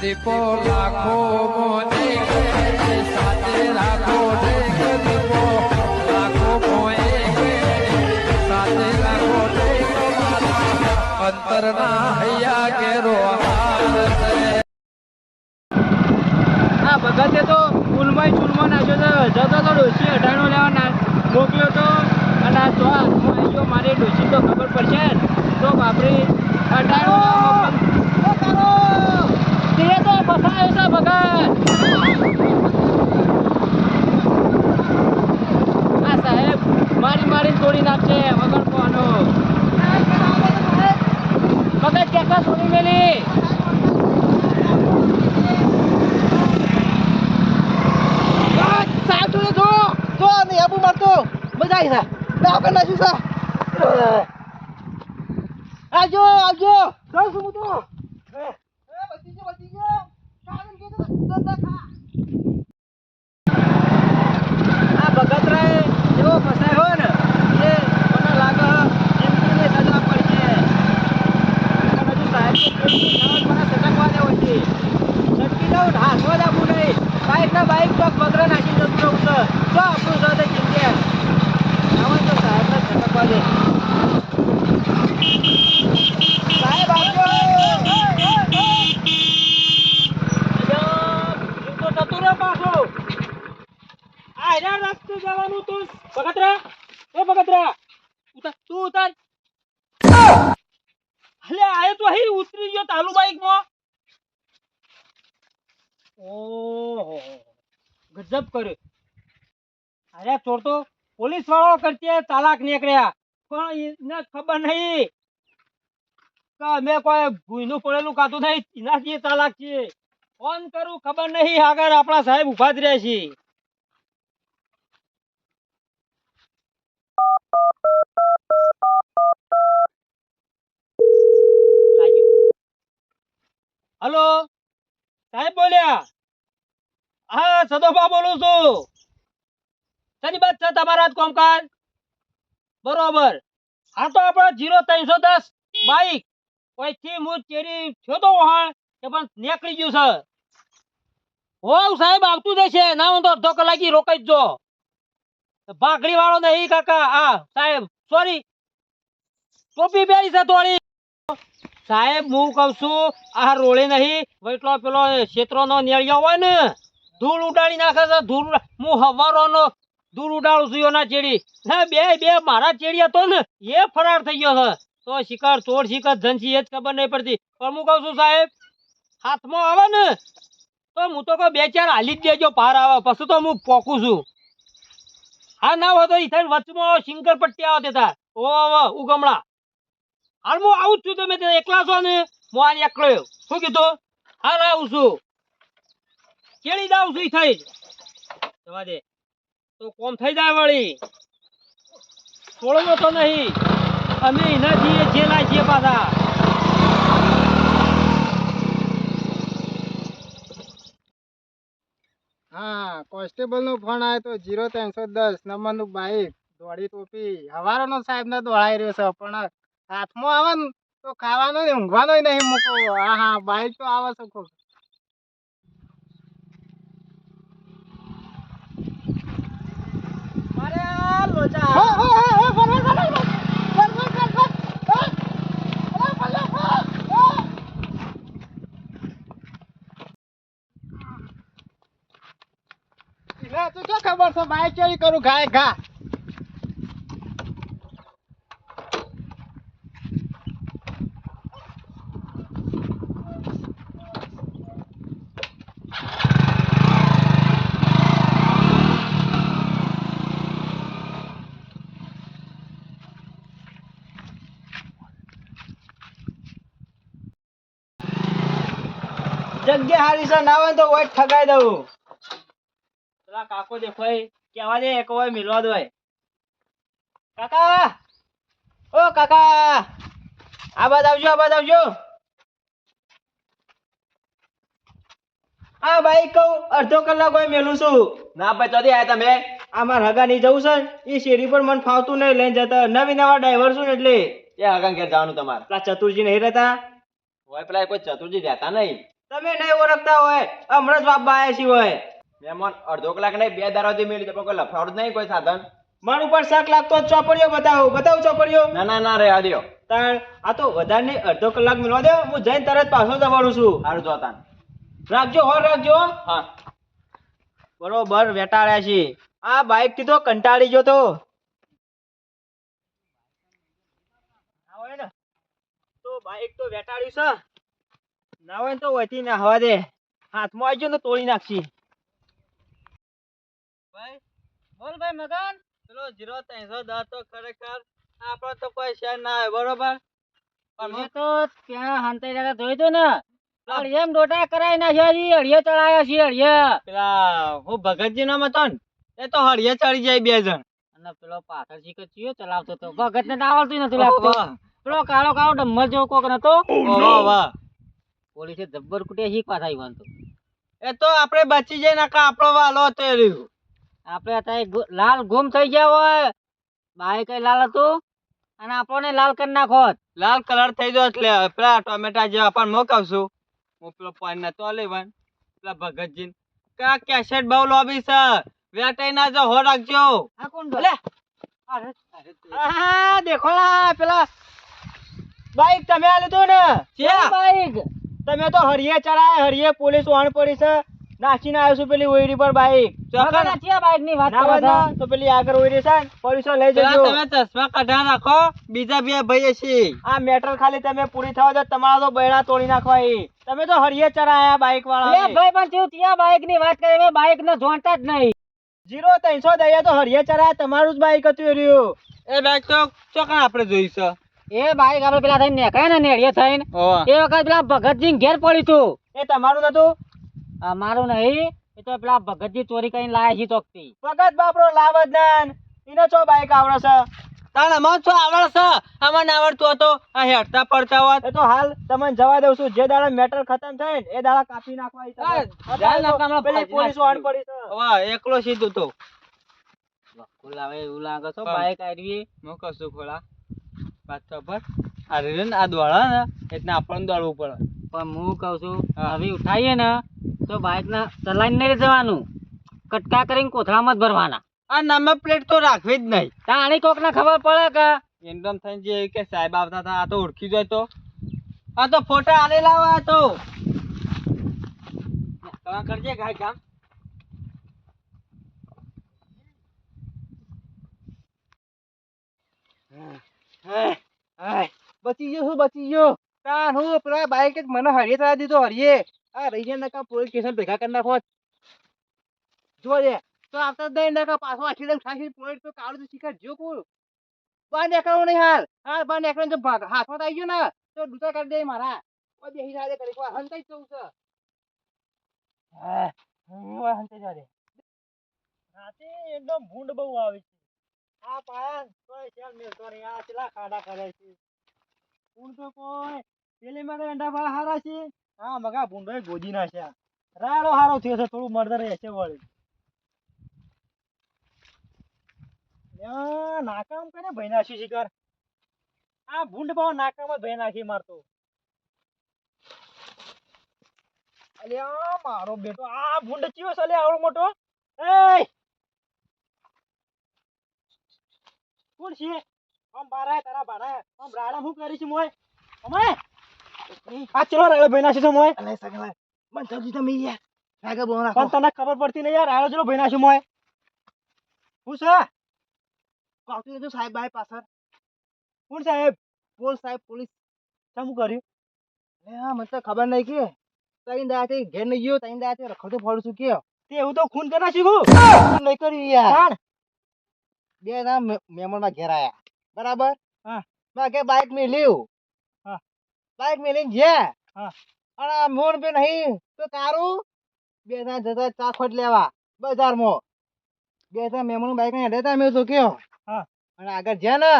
દીપો લાખો મોને સાથે રાખો દીપો. લાખો મોએ આ ભગતે તો ફૂલમાં ચૂલમાં નાખ્યો તો જતો તો ડોસી અઢાણો લેવા મોકલ્યો તો. અને આ જો મારી ડોસી તો ખબર પડશે તો બાપરી અઢાણો લેવા મોકલ- તે તો ફસાયો છે ભગત આ સાહેબ મારી મારી તોડી નાખશે વગર કોનો ભગત કેટલા છોડી મેલી સાહેબ જોડે જો જો નહીં આપું મારતો આવી છે ના, આપણે નાખ્યું છે આવજો આવજો જાઉં છું હું તો. આ ભગતરાય જેવો ફસાયો મને લાગે જિંદગીની સજા પડશે હજુ સાહેબ મને સટકવા દેવો છે. નહીં. બાઈક ના ચોક બગડે નાખી જતું રહું તો આપણું સાથે ગજબ કર્યો અરે ચોર તો પોલીસ વાળો કરતી ચાલાક નીકળ્યા. પણ એને ખબર નહીં અમે કોઈ ભૂઈનું પડેલું કાતું નહીં, એનાથી એ ચાલાક છીએ. ફોન કરું, ખબર નહીં આગળ આપણા સાહેબ ઊભા જ રહ્યા છીએ. હલો? સાહેબ બોલ્યા? હા સદોબા બોલું છું. વાત છે તમારા જ કોમકાજ બરોબર. આ તો આપણે જીરો ત્રણસો દસ બાઈક. કોઈથી હું ચેડી થયો તો વહાણ પણ નીકળી ગયું છે. હોવ સાહેબ, આવતું જશે ના હું તો અડધો કલાકી રોકાઈ જ ભાગડી વાળો નહીં કાકા. આ, સાહેબ, સોરી. ટોપી પહેરી છે થોડી. સાહેબ, હું કહું છું, આ રોળે નહીં. એટલો પેલો ક્ષેત્રનો નેળિયો હોય ને, ધૂળ ઉડાડી નાખે છે. ધૂળ હું હવારોનો ધૂળ ઉડાડું છું એના ચેડી. ના, બે બે, મારા ચેડી હતો ને, એ ફરાર થઈ ગયો છે. તો શિકાર, ચોર, શિકાર ધનસી એ જ ખબર નહીં પડતી. પણ હું કહું છું, સાહેબ, હાથમાં આવે ને, તો હું તો કહું, બે, ચાર હાલી જ દેજો, પાર આવે. પછી તો હું પોકું છું. હા, ના હોય તો ઈ થઈને વચમાં શિંકર પટ્ટી આવે તેતા ઓ ઉગમણા. હાલ હું આવું જ છું, તમે એકલા છો ને? હું આ એકલો શું કીધું? હાલ આવું છું. કેળી જાઉં છું ઈથાઈ થઈ જવા દે. તો કોમ થઈ જાય વળી. છોડવો તો નહીં. અમે એના છીએ જેલા છીએ પાછા. હા કોન્સ્ટેબલ નો ફોન આવ્યો તો જીરો ત્રણસો દસ નંબરનું બાઈક, દોડી ટોપી. હવારોનો સાહેબ ને દોડાઈ રહ્યો છે, પણ હાથમાં આવે ને તો ખાવાનો ને ઊંઘવાનો નહીં મૂકો. હા હા બાઈક તો આવે છે ખૂબ મારે આ લોચા ના તું શું ખબર છે? માય ચોરી કરું? ગાય ઘા. જગ્યા હારી છે ના હોય તો વોટ ઠગાઈ દઉં. પેલા કાકો દેખોય કેવા દે એક હોય મિલવા દો કાકા! ઓ કાકા! આ બાદ આવજો આ બાદ આવજો. આ ભાઈ કહું અડધો કલાક હોય મેલું છું. ના ભાઈ તો આયા તમે. આમાં હગા નહીં જવું છે એ શેરી પર મને ફાવતું નહીં લઈને જતા. નવી નવા ડ્રાઈવર છું એટલે. એ હગા ઘેર જવાનું તમારે. પેલા ચતુરજી નહીં રહેતા? હોય પેલા કોઈ ચતુરજી રહેતા નહીં. તમે નહીં ઓળખતા હોય હમણાં જ બાપા આવ્યા છીએ હોય. મહેમાન અડધો કલાક નહીં બે દારાથી મેળવી તો કોઈ લફાવડ નહીં કોઈ સાધન? માર ઉપર શાક લાગતો ચોપડીઓ બતાવો બતાવો ચોપડીઓ. ના ના ના રે આદ્યો તાણ આ તો વધારે નહીં અડધો કલાક મિલવા દે હું જઈને તરત પાછો જવાનું છું. સારું જોતા રાખજો હોર રાખજો હા. બરોબર વેટાળ્યા છે આ બાઈકથી તો કંટાળી ગયો તો. તો બાઈક તો વેટાળ્યું છે. ના હોય તો વધી ના હવા દે. હાથમાં આવી ગયો ને તોડી નાખશી. ભાઈ બોલ ભાઈ મગન. પેલો જીરો ત્રણસો દસ તો ખરેખર આપણો તો કોઈ શેર ના હોય બરોબર? પણ તો ત્યાં હંતાઈ દાદા જોયું તું ને? અળિયેમ ડોટા કરાઈ નાખ્યા છે અળિયે ચડાયા છે અળિયે. પેલા હું ભગતજી નામ હતો ને એ તો હળિયે ચડી જાય બે જણ. અને પેલો પાછળ શીખે ચિયો ચલાવતો તો ભગત ને આવડતું નથી લાગતું. પેલો કાળો કાળો ડમ્મર જેવો કોક નતો. વાહ વાહ. પોલીસે જબ્બર કુટે શીખવા થાય વાંધો. એ તો આપણે બચી જાય નાકા આપણો વાલો હતો એ રહ્યું. આપણે અત્યારે લાલ ગુમ થઈ ગયા હોય. બાઈક એ લાલ હતું? અને આપણને લાલ કરી નાખો લાલ કલર થઈ ગયો એટલે પેલા ટોમેટા જેવા પણ મોકલશું. હું પેલો પાણી નતો લેવાન પેલા ભગતજી કા કેસેટ બહુ લોબી છે. વેટાઈ ના જો હો રાખજો. આ કોણ લે. હા દેખો પેલા બાઈક તમે આ લીધું ને? બાઈક? તમે તો હરિયે ચડાય હરિયે પોલીસ વાણ પડી છે. નાખીને આવ્યો છું પેલી ઓયડી પર બાઈક ચોકડ બાઈકની? વાત કરો છો. તો પેલી આગળ ઓયડી છે ને, લઈ જજો. તમે ચશ્મા કઢા રાખો બીજા બે ભાઈ છે આ મેટર ખાલી તમે પૂરી થવા દો તમારા તો બૈડા તોડી નાખવા એ. તમે તો હરિયે ચડાયા બાઈક એ વાળા ભાઈ પણ થયું ત્યાં બાઈકની વાત કરી બાઈક ને જોણતા જ નહીં. જીરો ત્રણસો દયા તો હરિયે ચડાયા તમારું જ બાઈક હતું એ રહ્યું. એ બાઈક તો ચોકણ આપણે જોઈશું. એ બાઈક આપણે પેલા થઈને નીકળ્યા ને નેળીએ થઈને. એ વખત પેલા ભગતજી ઘેર પડ્યું તું. એ તમારું નતું અમારું નહીં એ તો પેલા ભગતજી ચોરી કરીને લાયા છે ચોકથી. ભગત બાપરો લાવ નાન. એને ચો બાઈક આવડે છે? તાણ અમાર છો આવડે છે? અમને આવડતું હતો આ હેડતા પડતા હોત એ તો હાલ તમને જવા દઉં છું. જે દાડા મેટર ખતમ થાય ને એ દાડા કાપી નાખવા. જાલ પેલી પોલીસો પડી છે. વાહ એકલો સીધું તો. લાવે એવું લાગે છો બાઈક આવી હું કશું ખોલા વાત ખબર આ રે આ દોડા ને? એટલે આપણને દોડવું પડે. પણ હું કહું છું હવે ઉઠાઈએ ને તો બાઈક ના ચલાવીને નહીં જવાનું. કટકા કરીને કોથળામાં જ ભરવાના. આ નંબર પ્લેટ તો રાખવી જ નહીં. તાણી કોક ને ખબર પડે કે એકદમ થઈને જે કે સાહેબ આવતા હતા આ તો ઓળખી જાય તો. આ તો ફોટા આલે હોય આ તો. તમે કરજે ગાય કામ. બચી ગયો શું બચી ગયો. તાન હું, પેલા બાઈક જ મને હરિયે થવા દીધો હરિયે આ રહી ગયા નકા પોલીસ સ્ટેશન ભેગા કરી નાખો જો રે તો આવતા દઈ નકા પાછો આખી દમ ખાસી પોઈન્ટ તો કાળું તો શીખર જો કોણ? બાર નીકળવો નહીં હાલ. હાલ બાર નીકળે જો ભાગ, હાથમાં આવી ગયો ને. તો ડૂચા કરી દે મારા. ઓય બેહી જા દે કોઈ હંતાઈ જવું છે. હા, હું હંતાઈ જા રાતે એકદમ ભૂંડ બહુ આવે છે. આ પાયન કોઈ શેલ મેલતો નહીં આ ચેલા ખાડા કરે છે. ભૂંડ તો કોઈ? પેલી માં એંડા વાળા હારા છે. હા, મગા ભૂંડો ગોદી નાખ્યા. નાકામ કરે ભાઈ નાખી શિકાર આ ભૂંડ ભાવ નાકામ ભાઈ નાખી મારતો. મારો બેટો, આ ભૂંડ ચિયો છે મોટો? એય! કોણ છે આમ બારા તારા બારા આમ રાડા હું કરી છે મોય અમાય આ ચલો રાડો ભાઈ છે મોય અલે સગલા મન સમજી તમે યાર આગળ બોલ પણ તને ખબર પડતી નહીં યાર રાડો ચલો ભાઈ નાખી મોય હું છે આવતું તો સાહેબ ભાઈ પાછળ કોણ સાહેબ બોલ સાહેબ પોલીસ શું કર્યું અરે હા મને તો ખબર નહીં કે તઈ દાથી ઘેર નહીં ગયો તઈ દાથી રખડતો ફરું છું કે તે એવું તો ખૂન કરી નાખ્યું નહીં કર્યું યાર બે ના મહેમાનમાં ઘેર આયા. બરાબર? હા. મેં કે બાઈક મેં લ્યું હા. બાઇક મેં લઈને જ્યાં હા. અને મોન બે નહીં. તો તારું? બે ના જતા ચાખોટ લેવા. બજારમાં બે ત્રણ મહેમાન બાઈક ને હેડતા મેં તો કયો. હા. અને આગળ જ્યાં ને.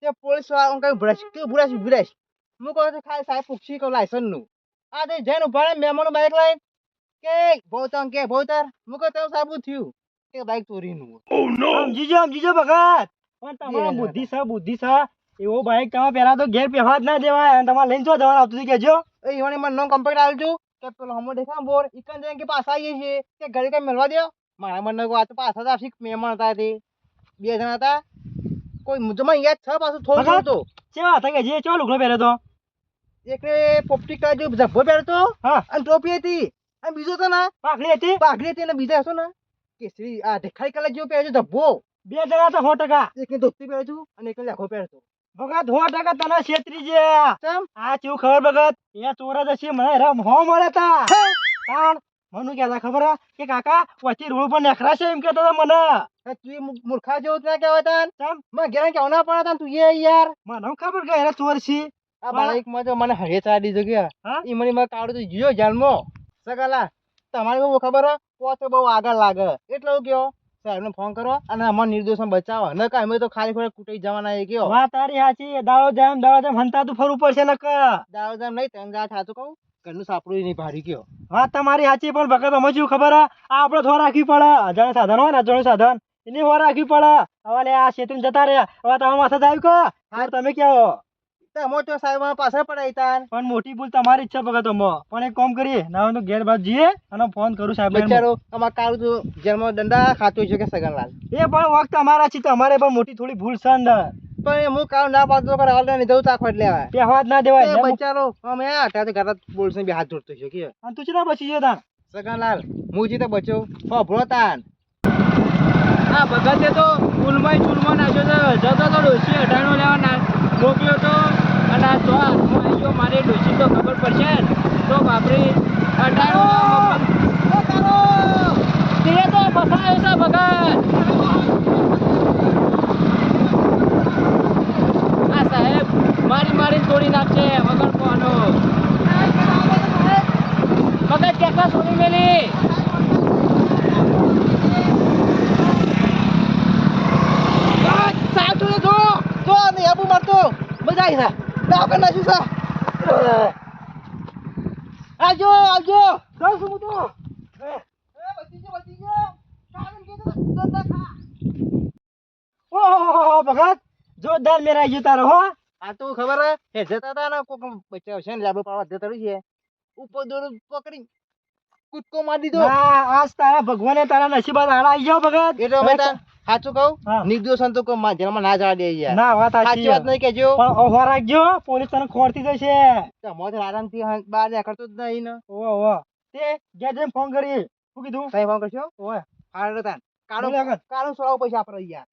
તે પોલીસવાળા કઈ ભૂરાશ કયું ભૂરાશ ભૂરાશ હું કહું છું ખાલી સાહેબ પૂછી કહું લાયસન્સનું આ તે જઈને ઊભા રહે બાઇક લઈને. કે ભોતંગ કે ભોતર હું કહું સાબુ થયું. બાઈક ચોરીનું સમજીજો સમજીજો ભગત! પણ તમારો બુદ્ધિ સા બુદ્ધિ સા એવો બાઈક તમે પહેલા તો ઘેર પહેવા જ ના દેવાય અને તમારે લઈને જો જવાનું આવતું હતું કેજો એ ઈવોને મને નો કમ્પ્લીટ આવજો કે પેલો હમો દેખા બોર ઈકન જઈને કે પાછા આવીએ છીએ. કે ઘરે કઈ મેળવા દો મારા મને આ તો પાછા જ આવશે મહેમાન હતા તે. બે જણા હતા. કોઈ મુજમાં યાદ છ પાછું થોડું? થોડું કેવા હતા કે જે ચો લુગડો પહેર્યો તો એકને પોપટી કલર જેવો ઝભ્ભો તો હા. અને ટોપી હતી. અને બીજો તો ના પાઘડી હતી? પાઘડી હતી અને બીજા હતો ને. કેસરી આ દેખાઈ કલર જેવો પહેર્યો ધબ્બો. બે જણા તો સો ટકા. એકને ધોતી પહેરજો અને એકને લાખો પહેરતો ભગત સો ટકા તને છેતરી છે. આ ચેવું ખબર ભગત? એ ચોર જ હશે મને રમ હો મળે તા. પણ મનુ કહેતા ખબર? કે કાકા વચ્ચે રોડ પર નખરાશે એમ કેતો મને. તું એ મૂર્ખા જેવું ત્યાં કહેવાય તાન ચમ? મેં ઘેર કેવું ના પડે તાન તું એ યાર. મને ખબર કે એને ચોર છે. આ બાઈકમાં તો મને હરે ચાડી દીધો ગયા હા? ઈ મને માં તું જીયો જાલમો સગાલા. તમારે બહુ ખબર હે બહુ આગળ લાગે. એટલે હું કયો સાહેબને ફોન કરો અને અમારા નિર્દોષણ બચાવો. ન કાંઈ અમે તો ખાલી ખોટે કૂટી જવાના એ કયો. વાત તારી સાચી દાળો જામ દાળો જામ હંતા તું ફરવું પડશે ને દાળો જામ નહીં તેમ જા થાતું કહું. ઘરનું સાપડું નહીં ભારી કયો. વાત તમારી સાચી પણ ભગત અમે શું ખબર આ આપણે થો રાખવી પડે. અજાણ સાધન હોય ને અજાણું સાધન. એની હો રાખવી પડે. હવે આ શેતરી જતા રહ્યા. હવે તમે માથે જ આવ્યું કે? હા. તમે કહો તે મોટો સાહેબ પાછળ પડાય તાન. પણ મોટી ભૂલ તમારી ઈચ્છા ભગત અમે. પણ એક કામ કરીએ ના હું ઘેર બાદ જઈએ અને ફોન કરું સાહેબ બચારો અમાર કાળું તો જેલમાં દંડા ખાતો છે કે સગનલાલ? એ પણ વખત અમારા છે તમારે પણ મોટી થોડી ભૂલ છે અંદર. પણ હું કામ ના પાડતો કરે હાલ ને જવું તાકો એટલે આવે હાથ ના દેવાય બચારો અમે આ અત્યારે તો ઘરે બોલશે બે હાથ જોડતો છે કે. અને તું ચેના બચી ગયો તાણ સગનલાલ હું જીતે બચ્યો ફભરો તાન. આ ભગતે તો ફૂલમાં ચૂલમાં નાખ્યો છે જતો તો ડોસી અઢાણો લેવા મોકલ્યો તો અને આ તો હાથમાં આવી ગયો તો ખબર પડશે તો બાપરી તે તો ફસાયો છે ભગત. આ સાહેબ મારી મારી તોડી નાખશે વગર કોનો. મગજ કેટલા સોની મેલી? સાચું જો જો ને આબુ મારતો. મજા આવી છે આપણે નાખ્યું છે આવજો આવજો. જાઉં છું હું તો ભગત જોરદાર મેરા ગયો તારો હો. આ તો ખબર હે જતા હતા ને કોક બચાવ છે ને જતા ઉપર દોર પકડી કૂદકો મારી દીધો. હા આજ તારા ભગવાને તારા નસીબા આડા આવી જાવ ભગત. એટલે સાચું કહું. નિર્દોષ તો માં જેલમાં ના જવા દે યાર. ના વાત સાચી વાત નહીં કેજો પણ ઓહો રાખજો પોલીસ તને ખોરતી જશે. મોજ આરામથી બહાર નીકળતો જ નહીં ને. ઓહો ઓહો. તે ઘેર જઈને ફોન કરી શું કીધું? સાહેબ ફોન કરશો? ઓય. હારે તાન કાળો. કાળો સોળાવો પૈસા આપડે યાર.